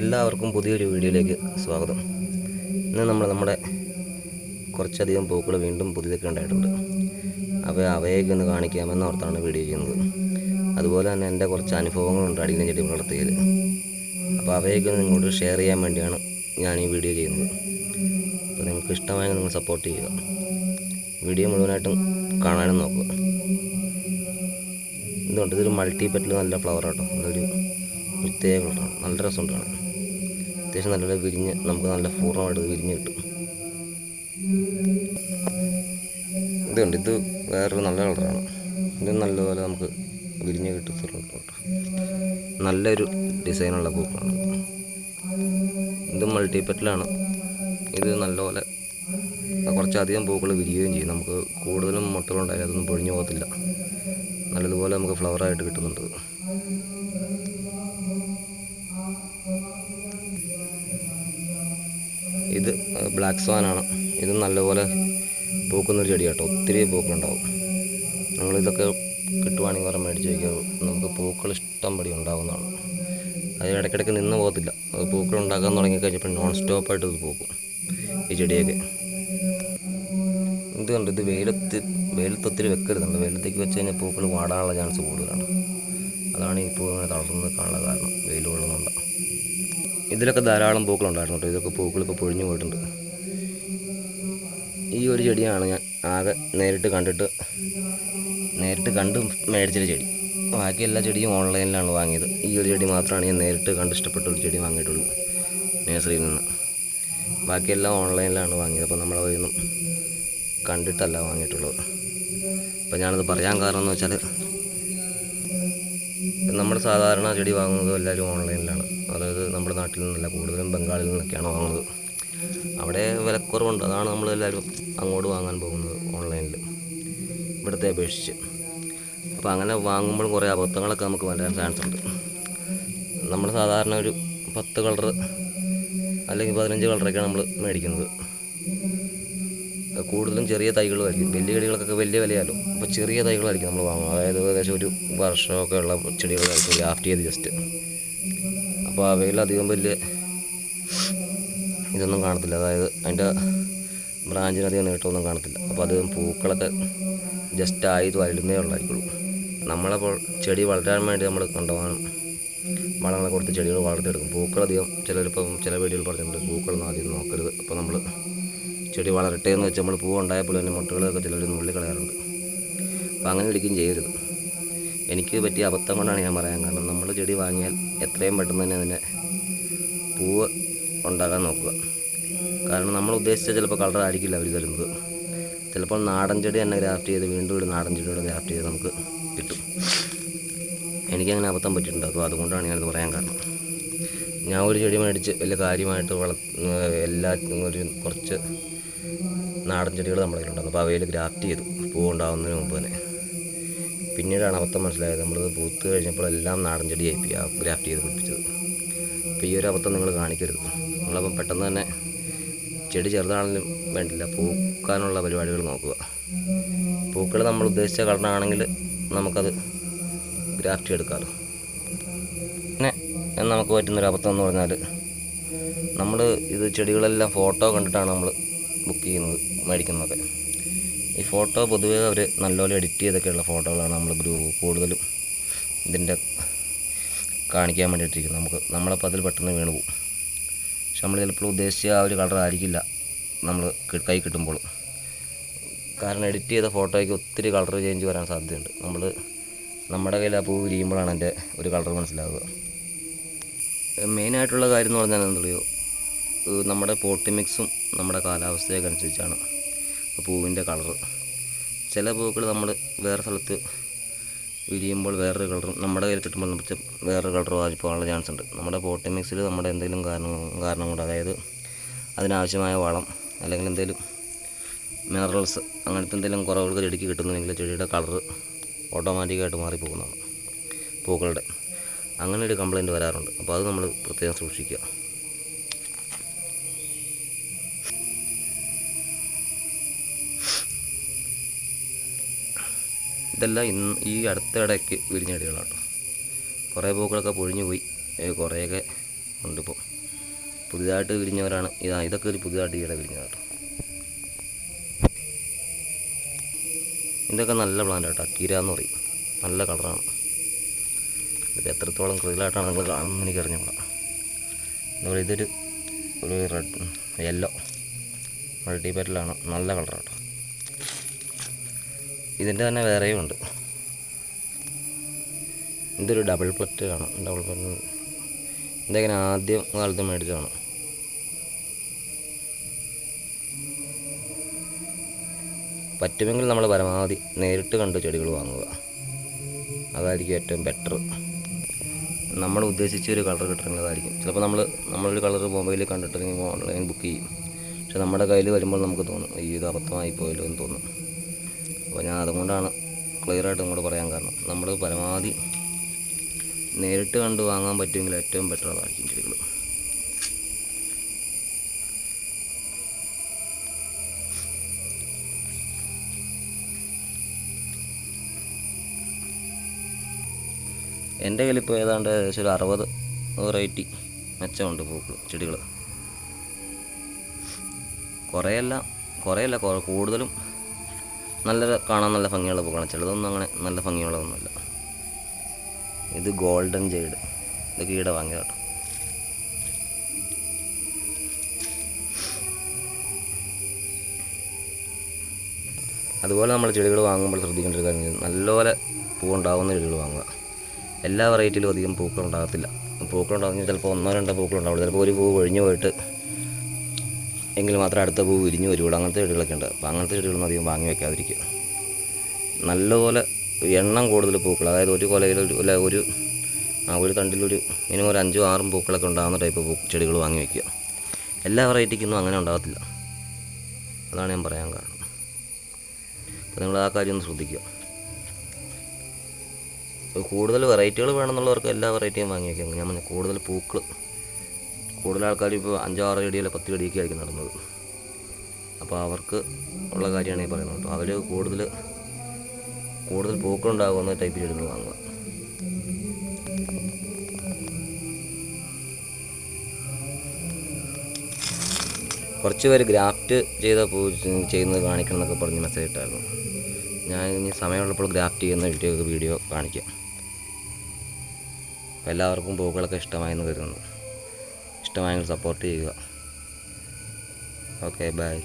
എല്ലാവർക്കും പുതിയൊരു വീഡിയോയിലേക്ക് സ്വാഗതം. ഇന്ന് നമ്മൾ നമ്മുടെ കുറച്ചധികം പൂക്കൾ വീണ്ടും പുതിയതൊക്കെ ഉണ്ടായിട്ടുണ്ട്. അപ്പോൾ അവയൊക്കെ ഒന്ന് കാണിക്കാമെന്ന് ഓർത്താണ് വീഡിയോ ചെയ്യുന്നത്. അതുപോലെ തന്നെ എന്റെ കുറച്ച് അനുഭവങ്ങളുണ്ട് അടിയിലെ ചെടി വളർത്തിയതിൽ. അപ്പോൾ അവയൊക്കെ ഒന്ന് നിങ്ങളോട് ഷെയർ ചെയ്യാൻ വേണ്ടിയാണ് ഞാൻ ഈ വീഡിയോ ചെയ്യുന്നത്. അപ്പോൾ നിങ്ങൾക്ക് ഇഷ്ടമായെങ്കിൽ നിങ്ങൾ സപ്പോർട്ട് ചെയ്യുക. വീഡിയോ മുഴുവനായിട്ടും കാണാനും നോക്കുക. എന്തുകൊണ്ട് ഇതൊരു മൾട്ടി പെറ്റിൽ നല്ല ഫ്ലവർ ആട്ടോ. നല്ലൊരു പ്രത്യേക കളറാണ് നല്ല രസമുണ്ട് കാണാൻ അത്യാവശ്യം നല്ല വിരിഞ്ഞ് നമുക്ക് നല്ല പൂർണമായിട്ട് വിരിഞ്ഞ് കിട്ടും. ഇതുണ്ട് ഇത് വേറൊരു നല്ല കളറാണ്. ഇത് നല്ലപോലെ നമുക്ക് വിരിഞ്ഞ് കിട്ടത്തുള്ളൂ കേട്ടോ. നല്ലൊരു ഡിസൈനുള്ള പൂക്കളാണ്. ഇത് മൾട്ടിപ്പറ്റിലാണ് ഇത് നല്ലപോലെ കുറച്ചധികം പൂക്കൾ വിരിയുകയും ചെയ്യും. നമുക്ക് കൂടുതലും മുട്ടകളുണ്ടായാലും അതൊന്നും പൊഴിഞ്ഞു പോകത്തില്ല. നല്ലതുപോലെ നമുക്ക് ഫ്ലവറായിട്ട് കിട്ടുന്നുണ്ട്. ബ്ലാക്ക് സ്വാനാണ് ഇത് നല്ലപോലെ പൂക്കുന്നൊരു ചെടി കേട്ടോ. ഒത്തിരി പൂക്കളുണ്ടാവും. നിങ്ങളിതൊക്കെ കിട്ടുവാണെങ്കിൽ വേറെ മേടിച്ച് വയ്ക്കുക നമുക്ക് പൂക്കൾ ഇഷ്ടം പടി ഉണ്ടാകുന്നതാണ് അത് ഇടയ്ക്കിടയ്ക്ക് നിന്ന് പോകത്തില്ല. പൂക്കൾ ഉണ്ടാക്കാൻ തുടങ്ങി കഴിഞ്ഞപ്പോൾ നോൺ സ്റ്റോപ്പായിട്ട് ഇത് പൂക്കും. ഈ ചെടിയൊക്കെ. ഇത് കണ്ട്? ഇത് വെയിലത്ത് വെയിലത്ത് ഒത്തിരി വെക്കരുതുണ്ട്. വെയിലത്തേക്ക് വെച്ച് കഴിഞ്ഞാൽ പൂക്കൾ വാടാനുള്ള ചാൻസ് കൂടുതലാണ്. അതാണ് ഈ പൂ ഇങ്ങനെ തളർന്ന് കാണാനുള്ള കാരണം. വെയിൽ കൊള്ളുന്നുണ്ട്. ഇതിലൊക്കെ ധാരാളം പൂക്കളുണ്ടായിരുന്നു കേട്ടോ. ഇതൊക്കെ ഇപ്പോൾ പൊഴിഞ്ഞു പോയിട്ടുണ്ട്. ഈ ഒരു ചെടിയാണ് ഞാൻ ആകെ നേരിട്ട് കണ്ടിട്ട് നേരിട്ട് കണ്ട് മേടിച്ചൊരു ചെടി. ബാക്കി എല്ലാ ചെടിയും ഓൺലൈനിലാണ് വാങ്ങിയത്. ഈ ഒരു ചെടി മാത്രമാണ് ഞാൻ നേരിട്ട് കണ്ട് ഇഷ്ടപ്പെട്ട ഒരു ചെടി വാങ്ങിയിട്ടുള്ളൂ നേഴ്സറിയിൽ നിന്ന്. ബാക്കിയെല്ലാം ഓൺലൈനിലാണ് വാങ്ങിയത്. അപ്പോൾ നമ്മൾ അതൊന്നും കണ്ടിട്ടല്ല വാങ്ങിയിട്ടുള്ളത്. അപ്പോൾ ഞാനത് പറയാൻ കാരണം എന്ന് വെച്ചാൽ നമ്മൾ സാധാരണ ചെടി വാങ്ങുന്നത് എല്ലാവരും ഓൺലൈനിലാണ്. അതായത് നമ്മുടെ നാട്ടിൽ നിന്നല്ല കൂടുതലും ബംഗാളിൽ നിന്നൊക്കെയാണ് വാങ്ങുന്നത്. അവിടെ വിലക്കുറവുണ്ട്. അതാണ് നമ്മൾ എല്ലാവരും അങ്ങോട്ട് വാങ്ങാൻ പോകുന്നത് ഓൺലൈനിൽ. ഇവിടുത്തെ അപേക്ഷിച്ച്. അപ്പോൾ അങ്ങനെ വാങ്ങുമ്പോൾ കുറേ അബദ്ധങ്ങളൊക്കെ നമുക്ക് വരാൻ ചാൻസ് ഉണ്ട്. നമ്മൾ സാധാരണ ഒരു പത്ത് കളർ അല്ലെങ്കിൽ പതിനഞ്ച് കളറൊക്കെയാണ് നമ്മൾ മേടിക്കുന്നത്. കൂടുതലും ചെറിയ തൈകളുമായിരിക്കും വലിയ ചെടികൾക്കൊക്കെ വലിയ വിലയാലോ അപ്പോൾ ചെറിയ തൈകളായിരിക്കും നമ്മൾ വാങ്ങുക. അതായത് ഏകദേശം ഒരു വർഷമൊക്കെ ഉള്ള ചെടികളായിരിക്കും ഗ്രാഫ്റ്റ് ചെയ്ത് ജസ്റ്റ് അപ്പോൾ അവയിൽ അധികം വലിയ ഇതൊന്നും കാണത്തില്ല. അതായത് അതിന്റെ ബ്രാഞ്ചിനധികം നീട്ടമൊന്നും കാണത്തില്ല. അപ്പോൾ അത് പൂക്കളൊക്കെ ജസ്റ്റ് ആയത് വരുന്നേ ഉള്ളായിരിക്കുള്ളൂ. നമ്മളപ്പോൾ ചെടി വളരാൻ വേണ്ടി നമ്മൾ കൊണ്ടുപോകാനും വളങ്ങളെ കൊടുത്ത് ചെടികൾ വളർത്തിയെടുക്കും. പൂക്കളധികം ചിലരിപ്പം ചില വീടുകൾ പറഞ്ഞിട്ടുണ്ട്. പൂക്കളൊന്നും ആദ്യം നോക്കരുത്. അപ്പോൾ നമ്മൾ ചെടി വളരട്ടെ എന്ന് വെച്ച് നമ്മൾ പൂവുണ്ടായപ്പോൾ തന്നെ മുട്ടകളൊക്കെ ചിലർ നുള്ളി കളയാറുണ്ട്. അപ്പോൾ അങ്ങനെ ഒരിക്കലും ചെയ്യരുത്. എനിക്ക് പറ്റിയ അബദ്ധം കൊണ്ടാണ് ഞാൻ പറയാൻ കാരണം നമ്മൾ ചെടി വാങ്ങിയാൽ എത്രയും പെട്ടെന്ന് തന്നെ അതിനെ പൂവ് ഉണ്ടാക്കാൻ നോക്കുക. കാരണം നമ്മൾ ഉദ്ദേശിച്ച ചിലപ്പോൾ കളർ ആയിരിക്കില്ല അവർ തരുന്നത്. ചിലപ്പോൾ നാടൻ ചെടി തന്നെ ഗ്രാഫ്റ്റ് ചെയ്ത് വീണ്ടും ഒരു നാടൻ ചെടിയോടെ ഗ്രാഫ്റ്റ് ചെയ്ത് നമുക്ക് കിട്ടും. എനിക്കങ്ങനെ അബദ്ധം പറ്റിയിട്ടുണ്ട്. അപ്പോൾ അതുകൊണ്ടാണ് ഞാനത് പറയാൻ കാരണം. ഞാൻ ഒരു ചെടി മേടിച്ച് വലിയ കാര്യമായിട്ട് വള എല്ലാ ഒരു കുറച്ച് നാടൻ ചെടികൾ നമ്മുടെ കയ്യിലുണ്ടായിരുന്നു അപ്പോൾ അവയിൽ ഗ്രാഫ്റ്റ് ചെയ്തു. പൂ ഉണ്ടാകുന്നതിന് മുമ്പ് തന്നെ. പിന്നീടാണ് അബദ്ധം മനസ്സിലായത്. നമ്മൾ പൂത്ത് കഴിഞ്ഞപ്പോഴെല്ലാം നാടൻ ചെടിയായി ഗ്രാഫ്റ്റ് ചെയ്ത് പിടിപ്പിച്ചത്. അപ്പോൾ ഈ ഒരു അബദ്ധം നിങ്ങൾ കാണിക്കരുത്. നിങ്ങളപ്പം പെട്ടെന്ന് തന്നെ ചെടി ചെറുതാണെങ്കിലും വേണ്ടില്ല. പൂക്കാനുള്ള പരിപാടികൾ നോക്കുക. പൂക്കൾ നമ്മൾ ഉദ്ദേശിച്ച കളറാണെങ്കിൽ നമുക്കത് ഗ്രാഫ്റ്റ് എടുക്കാറ് പിന്നെ നമുക്ക് പറ്റുന്നൊരു അബദ്ധം എന്ന് പറഞ്ഞാൽ നമ്മൾ ഇത് ചെടികളെല്ലാം ഫോട്ടോ കണ്ടിട്ടാണ് നമ്മൾ ബുക്ക് ചെയ്യുന്നത് മേടിക്കുന്നതൊക്കെ ഈ ഫോട്ടോ പൊതുവേ അവർ നല്ലപോലെ എഡിറ്റ് ചെയ്തൊക്കെയുള്ള ഫോട്ടോകളാണ് നമ്മൾ ഗ്രൂപ്പ് കൂടുതലും ഇതിന്റെ കാണിക്കാൻ വേണ്ടിയിട്ടിരിക്കുന്നത്. നമുക്ക് നമ്മളപ്പോൾ അതിൽ പെട്ടെന്ന് വീണ് പോകും. പക്ഷെ നമ്മൾ ചിലപ്പോൾ ഉദ്ദേശിച്ച ആ ഒരു കളർ ആയിരിക്കില്ല നമ്മൾ കൈ കിട്ടുമ്പോൾ. കാരണം എഡിറ്റ് ചെയ്ത ഫോട്ടോയ്ക്ക് ഒത്തിരി കളർ ചേഞ്ച് വരാൻ സാധ്യതയുണ്ട്. നമ്മൾ നമ്മുടെ കയ്യിൽ ആ പൂ വിരിയുമ്പോഴാണ് എന്റെ ഒരു കളർ മനസ്സിലാവുക. മെയിനായിട്ടുള്ള കാര്യം എന്ന് പറഞ്ഞാൽ എന്തറിയോ നമ്മുടെ പോട്ടി മിക്സും നമ്മുടെ കാലാവസ്ഥയൊക്കെ അനുസരിച്ചാണ് പൂവിന്റെ കളർ ചില പൂക്കൾ നമ്മൾ വേറെ സ്ഥലത്ത് വിരിയുമ്പോൾ വേറൊരു കളറും നമ്മുടെ കയ്യിൽ കിട്ടുമ്പോൾ നമുക്ക് വേറൊരു കളറും ആയി പോകാനുള്ള ചാൻസ് ഉണ്ട്. നമ്മുടെ പോട്ടി മിക്സിൽ നമ്മുടെ എന്തെങ്കിലും കാരണം കാരണം കൊണ്ട് അതായത് അതിനാവശ്യമായ വളം അല്ലെങ്കിൽ എന്തെങ്കിലും മിനറൽസ് അങ്ങനത്തെ എന്തെങ്കിലും കുറവുകൾ ചെടിക്ക് കിട്ടുന്നുണ്ടെങ്കിൽ ചെടിയുടെ കളർ ഓട്ടോമാറ്റിക്കായിട്ട് മാറിപ്പോകുന്നതാണ് പൂക്കളുടെ. അങ്ങനെ ഒരു കംപ്ലൈന്റ് വരാറുണ്ട്. അപ്പോൾ അത് നമ്മൾ പ്രത്യേകം സൂക്ഷിക്കുക. ഇതെല്ലാം ഇന്ന് ഈ അടുത്തിടയ്ക്ക് വിരിഞ്ഞ ചെടികളാണ് കേട്ടോ കുറേ പൂക്കളൊക്കെ പൊഴിഞ്ഞു പോയി. കുറേയൊക്കെ ഉണ്ട് ഇപ്പോൾ പുതിയതായിട്ട് വിരിഞ്ഞവരാണ്. ഇതാ ഇതൊക്കെ ഒരു പുതിയതായിട്ട് ഈയിടെ വിരിഞ്ഞതാട്ടോ. ഇതൊക്കെ നല്ല പ്ലാന്റ് കേട്ടോ അക്കീര എന്ന് പറയും. നല്ല കളറാണ്. ഇത് എത്രത്തോളം ക്രിയലായിട്ടാണ് നിങ്ങൾ കാണുന്നത് എനിക്ക് അറിഞ്ഞോളാം പറയുക ഇതൊരു ഒരു റെഡ് യെല്ലോ മൾട്ടി പെറ്റലാണ് നല്ല കളറാട്ടോ. ഇതിന്റെ തന്നെ വേറെയും ഉണ്ട്. ഇതൊരു ഡബിൾ പ്ലറ്റ് ആണ്. ഡബിൾ പ്ലറ്റ് ഇതെങ്ങനെ ആദ്യം കാലത്ത് മേടിച്ചതാണ്? പറ്റുമെങ്കിൽ നമ്മൾ പരമാവധി നേരിട്ട് കണ്ട് ചെടികൾ വാങ്ങുക. അതായിരിക്കും ഏറ്റവും ബെറ്റർ നമ്മൾ ഉദ്ദേശിച്ച ഒരു കളർ കിട്ടണമെങ്കിൽ അതായിരിക്കും. ചിലപ്പോൾ നമ്മൾ നമ്മളൊരു കളർ മൊബൈലിൽ കണ്ടിട്ടുണ്ടെങ്കിൽ ഓൺലൈൻ ബുക്ക് ചെയ്യും. പക്ഷെ നമ്മുടെ കയ്യിൽ വരുമ്പോൾ നമുക്ക് തോന്നും ഈ ഇത് അബദ്ധമായി പോയല്ലോ എന്ന് തോന്നും. അപ്പോൾ ഞാൻ അതുകൊണ്ടാണ് ക്ലിയറായിട്ട് നിങ്ങളോട് പറയാൻ കാരണം. നമ്മൾ പരമാവധി നേരിട്ട് കണ്ട് വാങ്ങാൻ പറ്റുമെങ്കിൽ ഏറ്റവും ബെറ്റർ അതായിരിക്കും ചെടികൾ എന്റെ കയ്യിൽ ഇപ്പോൾ ഏതാണ്ട് ഏകദേശം ഒരു അറുപത് വെറൈറ്റി മെച്ചമുണ്ട് പൂക്കൾ ചെടികൾ കുറേയല്ല കുറേയല്ല കൂടുതലും നല്ല കാണാൻ നല്ല ഭംഗിയുള്ള പൂക്കളാണ്. ചിലതൊന്നും അങ്ങനെ നല്ല ഭംഗിയുള്ളതൊന്നുമില്ല. ഇത് ഗോൾഡൻ ജെയ്ഡ്. ഇതൊക്കെ ഈടെ വാങ്ങിയ കേട്ടോ. അതുപോലെ നമ്മൾ ചെടികൾ വാങ്ങുമ്പോൾ ശ്രദ്ധിക്കേണ്ട ഒരു കാര്യം നല്ലപോലെ പൂവുണ്ടാവുന്ന ചെടികൾ വാങ്ങുക. എല്ലാ വെറൈറ്റിയിലും അധികം പൂക്കൾ ഉണ്ടാകത്തില്ല. പൂക്കൾ ഉണ്ടാകുന്ന ചിലപ്പോൾ ഒന്നോ രണ്ടോ പൂക്കൾ ഉണ്ടാവുള്ളൂ. ചിലപ്പോൾ ഒരു പൂ ഒഴിഞ്ഞു പോയിട്ട് എങ്കിൽ മാത്രം അടുത്ത പൂ വിരിഞ്ഞു വരുള്ളൂ അങ്ങനത്തെ ചെടികളൊക്കെ ഉണ്ട്. അപ്പോൾ അങ്ങനത്തെ ചെടികളൊന്നും അധികം വാങ്ങി വെക്കാതിരിക്കുക. നല്ലപോലെ എണ്ണം കൂടുതൽ പൂക്കൾ അതായത് ഒരു കൊലയിൽ ഒരു അല്ല ഒരു ആ ഒരു തണ്ടിലൊരു മിനിമം ഒരു അഞ്ചോ ആറും പൂക്കളൊക്കെ ഉണ്ടാകുന്ന ടൈപ്പ് പൂ ചെടികൾ വാങ്ങി വെക്കുക. എല്ലാ വെറൈറ്റിക്കൊന്നും അങ്ങനെ ഉണ്ടാകത്തില്ല. അതാണ് ഞാൻ പറയാൻ കാരണം. അപ്പോൾ നിങ്ങൾ ആ കാര്യം ഒന്ന് ശ്രദ്ധിക്കുക. കൂടുതൽ വെറൈറ്റികൾ വേണമെന്നുള്ളവർക്ക് എല്ലാ വെറൈറ്റിയും വാങ്ങി വയ്ക്കാം ഞാൻ കൂടുതൽ പൂക്കൾ കൂടുതൽ ആൾക്കാർ ഇപ്പോൾ അഞ്ചോ ആറോ ചെടിയല്ല പത്ത് ചെടിയൊക്കെ ആയിരിക്കും നടന്നത്. അപ്പോൾ അവർക്ക് ഉള്ള കാര്യമാണ് ഈ പറയുന്നത് കേട്ടോ. അവർ കൂടുതൽ കൂടുതൽ പൂക്കളുണ്ടാകുന്ന ടൈപ്പ് ചെടികൾ വാങ്ങുക. കുറച്ച് പേര് ഗ്രാഫ്റ്റ് ചെയ്ത പൂ ചെയ്യുന്നത് കാണിക്കണം എന്നൊക്കെ പറഞ്ഞ് മെസ്സേജ് ഇട്ടായിരുന്നു. ഞാൻ ഇനി സമയമുള്ളപ്പോൾ ഗ്രാഫ്റ്റ് ചെയ്യുന്ന വീഡിയോ വീഡിയോ കാണിക്കാം. അപ്പോൾ എല്ലാവർക്കും പൂക്കളൊക്കെ ഇഷ്ടമായെന്ന് കരുതുന്നു. ഇഷ്ടമായെങ്കിൽ സപ്പോർട്ട് ചെയ്യുക. Okay bye